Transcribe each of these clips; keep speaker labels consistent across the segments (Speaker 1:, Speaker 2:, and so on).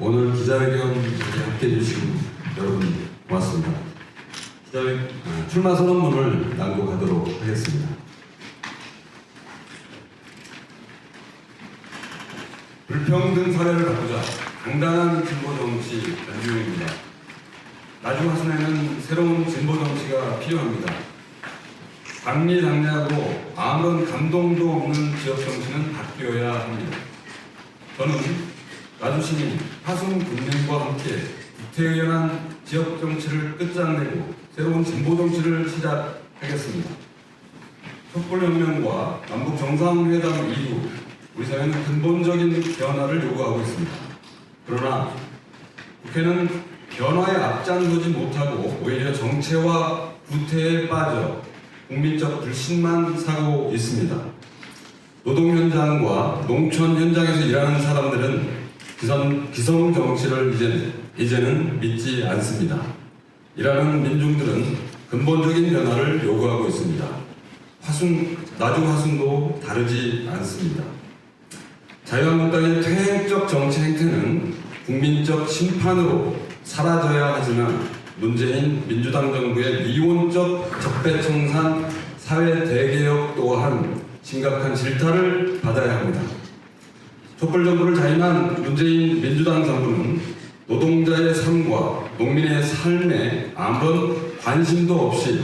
Speaker 1: 오늘 기자회견 함께 해주신 여러분 고맙습니다. 기자회 아, 출마 선언문을 낭독하도록 하겠습니다. 불평등 사회를 바꾸자 강단한 진보 정치 안주영입니다. 나중 하순에는 새로운 진보 정치가 필요합니다. 방리당략으로 아무런 감동도 없는 지역 정치는 바뀌어야 합니다. 저는 나주시민 하승 군민과 함께 구태의연한 지역 정치를 끝장내고 새로운 진보 정치를 시작하겠습니다. 촛불혁명과 남북 정상회담 이후 우리 사회는 근본적인 변화를 요구하고 있습니다. 그러나 국회는 변화에 앞장서지 못하고 오히려 정체와 구태에 빠져 국민적 불신만 사고 있습니다. 노동 현장과 농촌 현장에서 일하는 사람들은 기성, 기성 정치를 이제, 이제는 믿지 않습니다. 일하는 민중들은 근본적인 변화를 요구하고 있습니다. 화순, 나중 화순도 다르지 않습니다. 자유한국당의 퇴행적 정치 행태는 국민적 심판으로 사라져야 하지만 문재인 민주당 정부의 미온적 적폐청산 사회 대개혁 또한 심각한 질타를 받아야 합니다. 촛불 정부를 자임한 문재인 민주당 정부는 노동자의 삶과 농민의 삶에 아무런 관심도 없이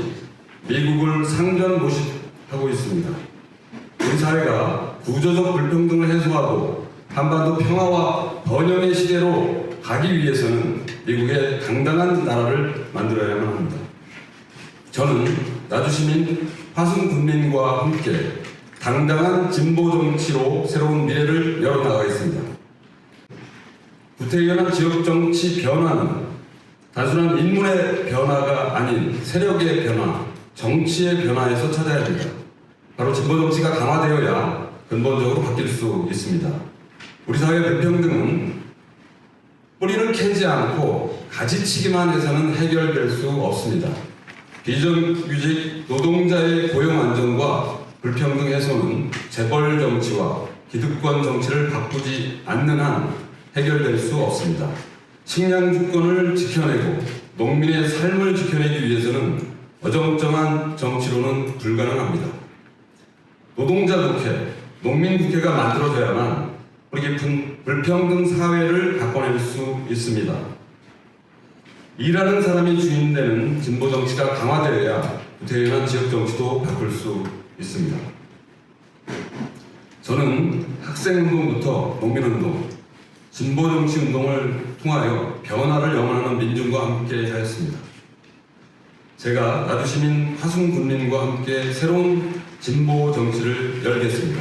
Speaker 1: 미국을 상전 모시하고 있습니다. 우리 사회가 구조적 불평등을 해소하고 한반도 평화와 번영의 시대로 가기 위해서는 미국의 당당한 나라를 만들어야만 합니다. 저는 나주시민 화순 군민과 함께 당당한 진보 정치로 새로운 미래를 열어나가겠습니다. 구태의연한 지역 정치 변화는 단순한 인물의 변화가 아닌 세력의 변화, 정치의 변화에서 찾아야 합니다. 바로 진보 정치가 강화되어야 근본적으로 바뀔 수 있습니다. 우리 사회 불평등은 뿌리를 캐지 않고 가지치기만 해서는 해결될 수 없습니다. 비정규직 노동자의 고용 안정과 불평등 해소는 재벌 정치와 기득권 정치를 바꾸지 않는 한 해결될 수 없습니다. 식량 주권을 지켜내고 농민의 삶을 지켜내기 위해서는 어정쩡한 정치로는 불가능합니다. 노동자 국회, 농민 국회가 만들어져야만 우리 깊은 불평등 사회를 바꿔낼 수 있습니다. 일하는 사람이 주인되는 진보 정치가 강화되어야 대연한 지역 정치도 바꿀 수 있습니다. 저는 학생운동부터 농민운동, 진보 정치 운동을 통하여 변화를 영원하는 민중과 함께 하였습니다. 제가 나주시민 화순 군민과 함께 새로운 진보 정치를 열겠습니다.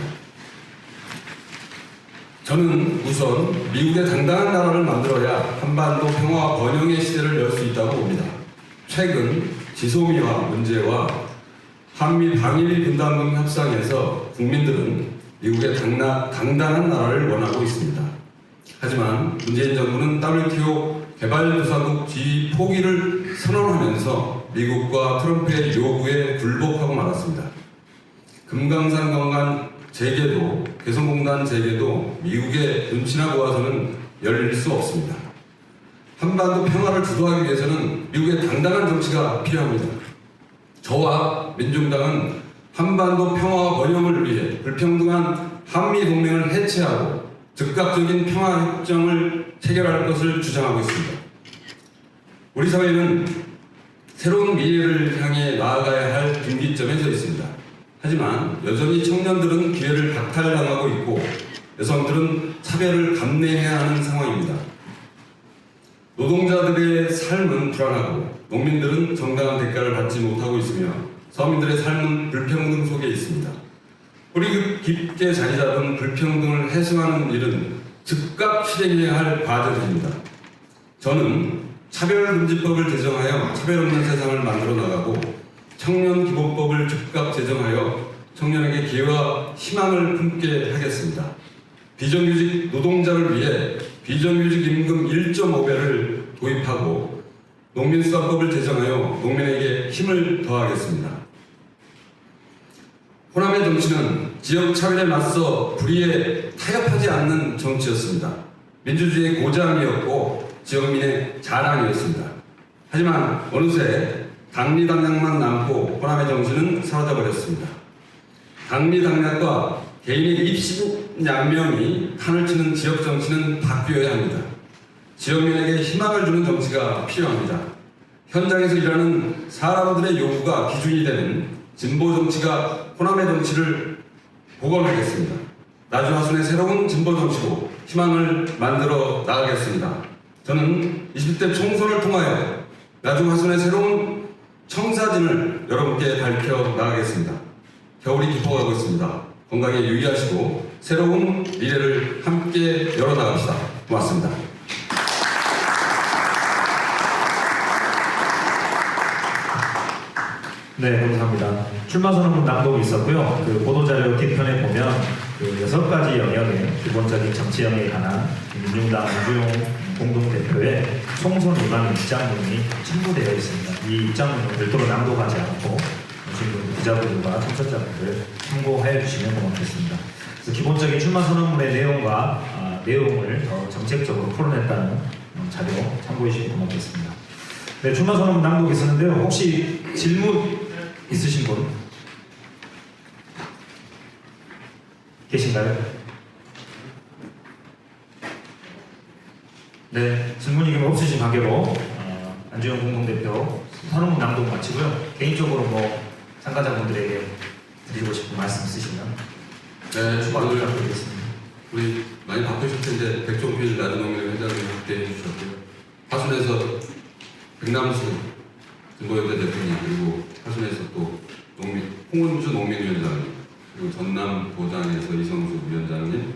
Speaker 1: 저는 우선 미국의 당당한 나라를 만들어야 한반도 평화와 번영의 시대를 열 수 있다고 봅니다. 최근 지소미아 문제와 한미 방위비 분담금 협상에서 국민들은 미국의 당나, 당당한 나라를 원하고 있습니다. 하지만 문재인 정부는 WTO 개발도사국 지위 포기를 선언하면서 미국과 트럼프의 요구에 굴복하고 말았습니다. 금강산 관광 재개도 개성공단 재개도 미국의 눈치나 보아서는 열릴 수 없습니다. 한반도 평화를 주도하기 위해서는 미국의 당당한 정치가 필요합니다. 저와 민중당은 한반도 평화와 번영을 위해 불평등한 한미 동맹을 해체하고 즉각적인 평화 협정을 체결할 것을 주장하고 있습니다. 우리 사회는 새로운 미래를 향해 나아가야 할 분기점에 서 있습니다. 하지만 여전히 청년들은 기회를 박탈당하고 있고 여성들은 차별을 감내해야 하는 상황입니다. 노동자들의 삶은 불안하고 농민들은 정당한 대가를 받지 못하고 있으며 서민들의 삶은 불평등 속에 있습니다. 뿌리 깊게 자리 잡은 불평등을 해소하는 일은 즉각 실행해야 할 과제들입니다. 저는 차별금지법을 제정하여 차별 없는 세상을 만들어 나가고 청년 기본법을 즉각 제정하여 청년에게 기회와 희망을 품게 하겠습니다. 비정규직 노동자를 위해 비정규직 임금 1.5배를 도입하고 농민수사법을 제정하여 농민에게 힘을 더하겠습니다. 호남의 정치는 지역 차별에 맞서 불의에 타협하지 않는 정치였습니다. 민주주의의 고장이었고 지역민의 자랑이었습니다. 하지만 어느새 당리당략만 남고 호남의 정신은 사라져버렸습니다. 당리당략과 개인의 입신양명이 판을 치는 지역 정치는 바뀌어야 합니다. 지역민에게 희망을 주는 정치가 필요합니다. 현장에서 일하는 사람들의 요구가 기준이 되는 진보 정치가 호남의 정치를 복원하겠습니다. 나주하순의 새로운 진보 정치로 희망을 만들어 나가겠습니다. 저는 20대 총선을 통하여 나주하순의 새로운 청사진을 여러분께 밝혀 나가겠습니다. 겨울이 깊어가고 있습니다. 건강에 유의하시고 새로운 미래를 함께 열어 나갑시다. 고맙습니다.
Speaker 2: 네, 감사합니다. 출마 선언문 낭독이 있었고요. 그 보도자료 뒤편에 보면 그 여섯 가지 영역의 기본적인 정치 영역에 관한 민중당 안주용 공동대표의 총선 위반 입장문이 첨부되어 있습니다. 이 입장문을 별도로 낭독하지 않고 지금 기자분들과 청취자분들 참고해 주시면 고맙겠습니다. 그래서 기본적인 출마 선언문의 내용과 아, 내용을 더 정책적으로 풀어냈다는 어, 자료 참고해 주시면 고맙겠습니다. 네, 출마 선언문 낭독 있었는데요. 혹시 질문 있으신 분 계신가요? 네, 질문이 없으신 관계로 어, 안주영 공동대표 선언문 낭독 마치고요. 개인적으로 뭐 참가자분들에게 드리고 싶은 말씀 있으시면
Speaker 1: 네,
Speaker 2: 추가로
Speaker 1: 오늘
Speaker 2: 부탁드리겠습니다.
Speaker 1: 우리 많이 바쁘실 텐데 백종필 나주농민 회장님 함께 해 주셨고요. 화순에서 백남수 진보연대 대표님 그리고 화순에서 또 농민 홍은주 농민위원장님 그리고 전남 도당에서 이성수 위원장님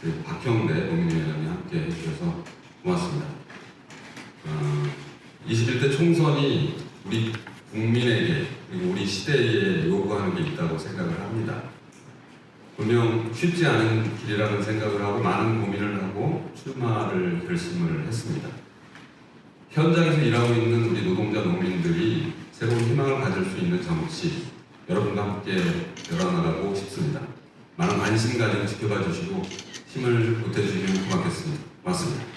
Speaker 1: 그리고 박형대 농민위원장님 함께 해주셔서 고맙습니다. 어, 21대 총선이 우리 국민에게 그리고 우리 시대에 요구하는 게 있다고 생각을 합니다. 분명 쉽지 않은 길이라는 생각을 하고 많은 고민을 하고 출마를 결심을 했습니다. 현장에서 일하고 있는 우리 노동자 농민들이 새로운 희망을 가질 수 있는 정치 여러분과 함께 열어나가고 싶습니다. 많은 관심 가지고 지켜봐 주시고 힘을 보태주시면 고맙겠습니다. 고맙습니다.